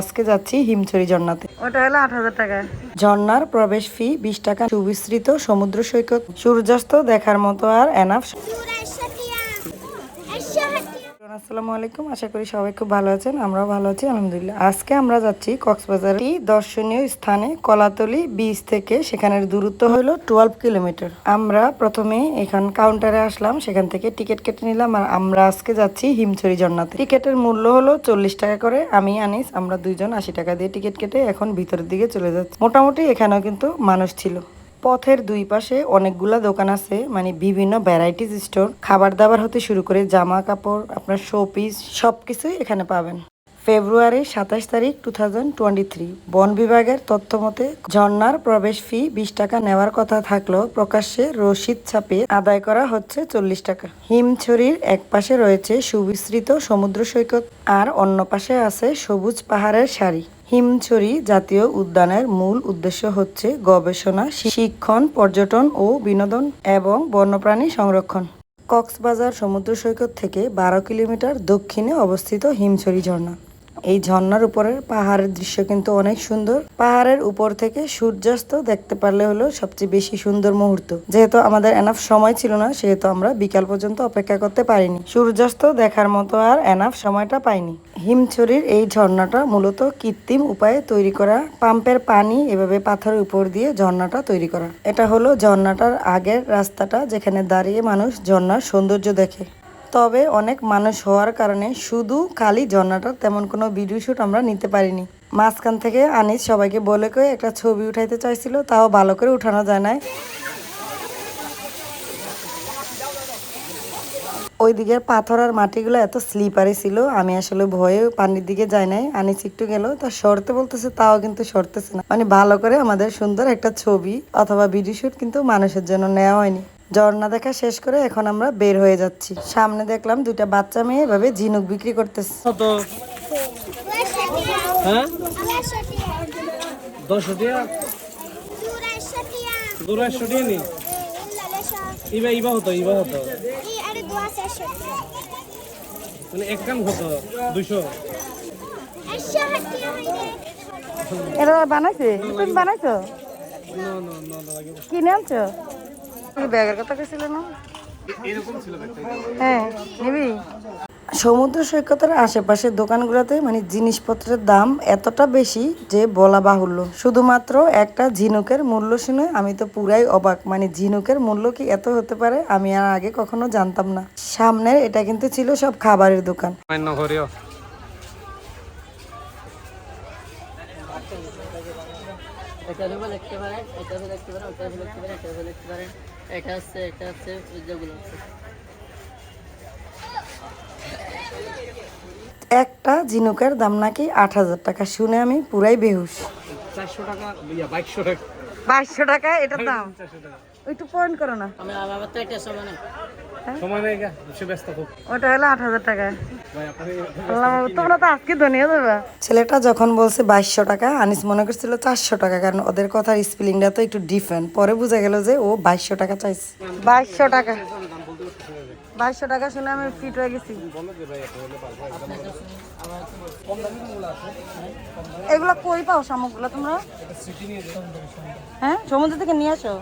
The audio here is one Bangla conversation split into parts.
আজকে যাচ্ছি হিমছড়ি ঝর্ণাতে। ওটা হলো আট হাজার টাকা। ঝর্ণার প্রবেশ ফি বিশ টাকা। সুবিস্তৃত সমুদ্র সৈকত। সূর্যাস্ত দেখার মতো আর এনাফ আসসালামু আলাইকুম। আশা করি সবাই খুব ভালো আছেন, আমরাও ভালো আছি, আলহামদুলিল্লাহ। আজকে আমরা যাচ্ছি কক্সবাজার। এই দর্শনীয় স্থানে কলাতলি বিচ থেকে সেখানের দূরত্ব হলো টুয়েলভ কিলোমিটার আমরা প্রথমে এখান কাউন্টারে আসলাম, সেখান থেকে টিকিট কেটে নিলাম আর আমরা আজকে যাচ্ছি হিমছড়ি ঝর্ণাতে টিকিটের মূল্য হলো চল্লিশ টাকা করে। আমি, আনিস, আমরা দুইজন আশি টাকা দিয়ে টিকিট কেটে এখন ভিতরের দিকে চলে যাচ্ছি। মোটামুটি এখানেও কিন্তু মানুষ ছিল। পথের দুই পাশে অনেকগুলা দোকান আছে মানে বিভিন্ন ভ্যারাইটিস স্টোর খাবার দাবার হতে শুরু করে জামা কাপড় আপনার শো পিস সবকিছুই এখানে পাবেন। ফেব্রুয়ারি সাতাশ তারিখ টু থাউজেন্ড টোয়েন্টি থ্রি বন বিভাগের তথ্য মতে ঝর্ণার প্রবেশ ফি বিশ টাকা নেওয়ার কথা থাকলেও প্রকাশ্যে রসিদ ছাপিয়ে আদায় করা হচ্ছে চল্লিশ টাকা। হিমছড়ির এক পাশে রয়েছে সুবিস্তৃত সমুদ্র সৈকত, আর অন্য পাশে আছে সবুজ পাহাড়ের সারি। হিমছড়ি জাতীয় উদ্যানের মূল উদ্দেশ্য হচ্ছে গবেষণা, শিক্ষণ, পর্যটন ও বিনোদন এবং বন্যপ্রাণী সংরক্ষণ। কক্সবাজার সমুদ্র সৈকত থেকে বারো কিলোমিটার দক্ষিণে অবস্থিত হিমছড়ি ঝর্ণা। এই ঝর্ণার উপরের পাহাড়ের দৃশ্য কিন্তু অনেক সুন্দর। পাহাড়ের উপর থেকে সূর্যাস্ত দেখতে পারলে হলো সবচেয়ে বেশি সুন্দর মুহূর্ত। যেহেতু আমাদের এনাফ সময় ছিল না, সেহেতু আমরা বিকাল পর্যন্ত অপেক্ষা করতে পারিনি। সূর্যাস্ত দেখার মতো আর এনাফ সময়টা পাইনি। হিমছড়ির এই ঝর্ণাটা মূলত কৃত্রিম উপায়ে তৈরি করা। পাম্পের পানি এভাবে পাথরের উপর দিয়ে ঝর্ণাটা তৈরি করা। এটা হলো ঝর্ণাটার আগের রাস্তাটা যেখানে দাঁড়িয়ে মানুষ ঝর্ণার সৌন্দর্য দেখে। তবে অনেক মানুষ হওয়ার কারণে শুধু খালি ঝর্ণাটার তেমন কোনো ভিডিও শ্যুট আমরা নিতে পারিনি। মাঝখান থেকে আনিস সবাইকে বলে কয়ে একটা ছবি উঠাইতে চাইছিল, তাও ভালো করে উঠানো যায় নাই। ওই দিকের পাথর আর মাটিগুলো এত স্লিপারি ছিল, আমি আসলে ভয়ে পানির দিকে যাই নাই। আনিস একটু গেল, তা সরতে বলতেছে, তাও কিন্তু সরতেছে না। মানে ভালো করে আমাদের সুন্দর একটা ছবি অথবা ভিডিও শুট কিন্তু মানুষের জন্য নেওয়া হয়নি। ঝর্ণা দেখা শেষ করে এখন আমরা বের হয়ে যাচ্ছি সামনে দেখলাম দুইটা বাচ্চা মেয়ে এভাবে ঝিনুক বিক্রি করতেছে হ্যাঁ মানে বানাইছে তুমি বানাইছো কিনে আনছো ব্যাগের কথা কেছিল না? এরকম ছিল ব্যাগটা। হ্যাঁ নিবি? সমুদ্র সৈকতের আশেপাশের দোকানগুলোতে মানে জিনিসপত্রের দাম এতটা বেশি যে বলা বাহুল্য। শুধুমাত্র একটা ঝিনুকের মূল্য শুনে আমি তো পুরাই অবাক। মানে ঝিনুকের মূল্য কি এত হতে পারে আমি আর আগে কখনো জানতাম না। সামনের এটা কিন্তু ছিল সব খাবারের দোকান। এটা দেখতে পারেন এটা দেখতে পারেন ওটা দেখতে পারেন এটা দেখতে পারেন এটা আছে এটা আছে ওই যেগুলো আছে। একটা ঝিনুকের দাম নাকি আট হাজার টাকা শুনে আমি পুরাই বেহুশ। চারশো টাকা বাইশশো টাকা। বাইশশো টাকা এটার দাম। একটু পয়েন্ট করো না। আমি আমার তো এটা সময় নেই। সময় নেই সে ব্যস্ত খুব ওটা হলো আট হাজার টাকা। ভাই তোমরা তো আজকে ধনিয়া দেবা ছেলেটা যখন বলছে বাইশশো টাকা আনিস মনে করছিল চারশো টাকা কারণ ওদের কথার স্পেলিংটা তো একটু ডিফারেন্ট পরে বোঝা গেল যে ও বাইশশো টাকা চাইছে। বাইশশো টাকা। বাইশশো টাকা শুনে আমি ফিট হয়ে গেছি। এগুলো কই পাও শামুকগুলো তোমরা? হ্যাঁ সমুদ্র থেকে নিয়ে আসো।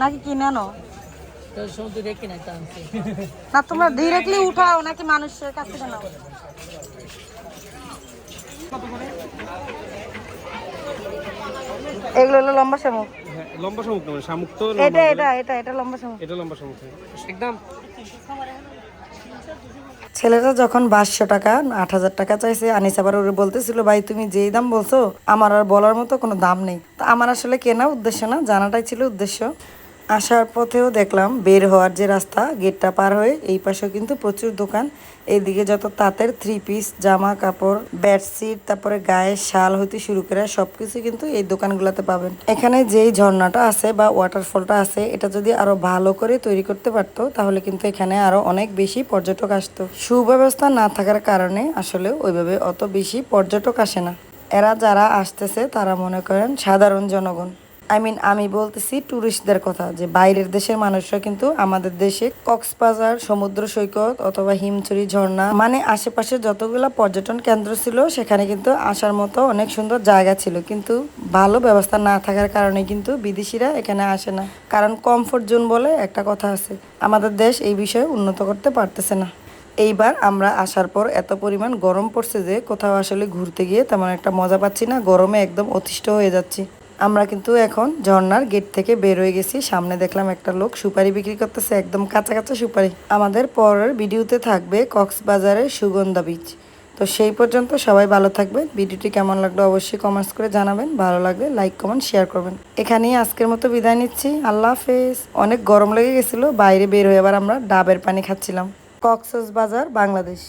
নাকি কিনে আনো? না তোমরা ডিরেক্টলি উঠাও নাকি মানুষের কাছ থেকে নাও। এগুলো হলো লম্বা শামুক। হ্যাঁ, লম্বা শামুক না শামুক তো এটা এটা এটা এটা লম্বা শামুক। এটা লম্বা শামুক একদম। ছেলেটা যখন বাইশশো টাকা আট হাজার টাকা চাইছে আনিস আবার ওরে বলতেছিল ভাই তুমি যেই দাম বলছো আমার আর বলার মতো কোনো দাম নেই। তো আমার আসলে কেনা উদ্দেশ্য না জানাটাই ছিল উদ্দেশ্য। আসার পথেও দেখলাম বের হওয়ার যে রাস্তা, গেটটা পার হয়ে এই পাশেও কিন্তু প্রচুর দোকান। এইদিকে যত তাঁতের থ্রি পিস জামা, কাপড় বেডশিট তারপরে গায়ের শাল হইতে শুরু করে সবকিছু কিন্তু এই দোকানগুলোতে পাবেন। এখানে যেই ঝর্ণাটা আছে বা ওয়াটারফলটা আছে, এটা যদি আরও ভালো করে তৈরি করতে পারতো, তাহলে কিন্তু এখানে আরও অনেক বেশি পর্যটক আসতো। সুব্যবস্থা না থাকার কারণে আসলে ওইভাবে অত বেশি পর্যটক আসে না। এরা যারা আসতেছে, তারা মনে করেন সাধারণ জনগণ। আই মিন আমি বলতেছি ট্যুরিস্টদের কথা যে বাইরের দেশের মানুষরা কিন্তু আমাদের দেশে কক্সবাজার, সমুদ্র সৈকত অথবা হিমছড়ি, ঝর্ণা মানে আশেপাশে যতগুলা পর্যটন কেন্দ্র ছিল, সেখানে কিন্তু আসার মতো অনেক সুন্দর জায়গা ছিল। কিন্তু ভালো ব্যবস্থা না থাকার কারণে কিন্তু বিদেশিরা এখানে আসে না। কারণ কমফোর্ট জোন বলে একটা কথা আছে, আমাদের দেশ এই বিষয়ে উন্নত করতে পারতেছে না। এইবার আমরা আসার পর এত পরিমাণ গরম পড়ছে যে কোথাও আসলে ঘুরতে গিয়ে তেমন একটা মজা পাচ্ছি না, গরমে একদম অতিষ্ঠ হয়ে যাচ্ছি। আমরা কিন্তু এখন ঝর্ণার গেট থেকে বের হয়ে গেছি। সামনে দেখলাম একটা লোক সুপারি বিক্রি করতেছে, একদম কাঁচা কাঁচা সুপারি। আমাদের পরের ভিডিওতে থাকবে কক্সবাজারের সুগন্ধা বীচ তো সেই পর্যন্ত সবাই ভালো থাকবেন। ভিডিওটি কেমন লাগল অবশ্যই কমেন্টস করে জানাবেন। ভালো লাগলে লাইক কমেন্ট শেয়ার করবেন। এখানেই আজকের মতো বিদায় নিচ্ছি। আল্লাহ হাফেজ। অনেক গরম লেগে গেছিল, বাইরে বের হয়ে আবার আমরা ডাবের পানি খাচ্ছিলাম। কক্সবাজার, বাংলাদেশ।